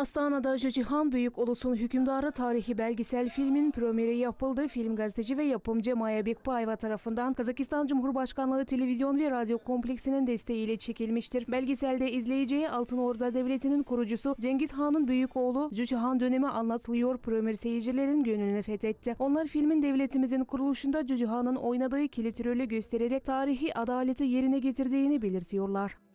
Astana'da Jöcihan Büyük Ulus'un hükümdarı tarihi belgesel filmin premieri yapıldı. Film gazeteci ve yapımcı Maya Bekbayeva tarafından Kazakistan Cumhurbaşkanlığı Televizyon ve Radyo Kompleksinin desteğiyle çekilmiştir. Belgeselde izleyiciye Altın Orda Devleti'nin kurucusu Cengiz Han'ın büyük oğlu Jöcihan dönemi anlatılıyor. Premier seyircilerin gönlünü fethetti. Onlar filmin devletimizin kuruluşunda Jöcihan'ın oynadığı kilit rolü göstererek tarihi adaleti yerine getirdiğini belirtiyorlar.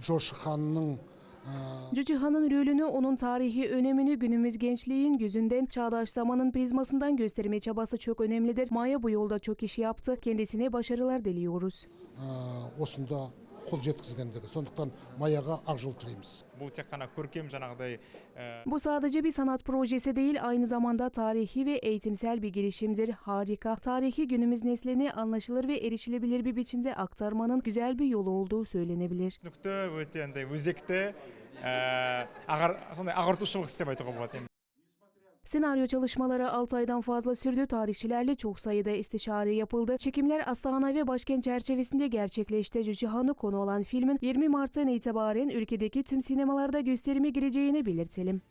Coş Han'ın e, Cücihan'ın rolünü, onun tarihi önemini günümüz gençliğin yüzünden çağdaş zamanın prizmasından gösterme çabası çok önemlidir. Maya bu yolda çok iş yaptı. Kendisine başarılar diliyoruz. E, Osunda қол жеткізгендігі сондықтан маяға ақ жол тілейміз бұл тек қана көркем жаңағыдай ә, Bu sadece bir sanat projesi değil, aynı zamanda tarihi ve eğitimsel bir girişimdir. Harika. Tarihi günümüz nesline anlaşılır ve erişilebilir bir biçimde aktarmanın güzel bir yolu olduğu söylenebilir. түсінікті өте андай өзекті ә, ағар, сондай ағартушылық іс деп айтуға болады енді Senaryo çalışmaları 6 aydan fazla sürdü. Tarihçilerle çok sayıda istişare yapıldı. Çekimler Astana ve başkent çerçevesinde gerçekleşti. Cücihan'ı konu olan filmin 20 Mart'tan itibaren ülkedeki tüm sinemalarda gösterime gireceğini belirtelim.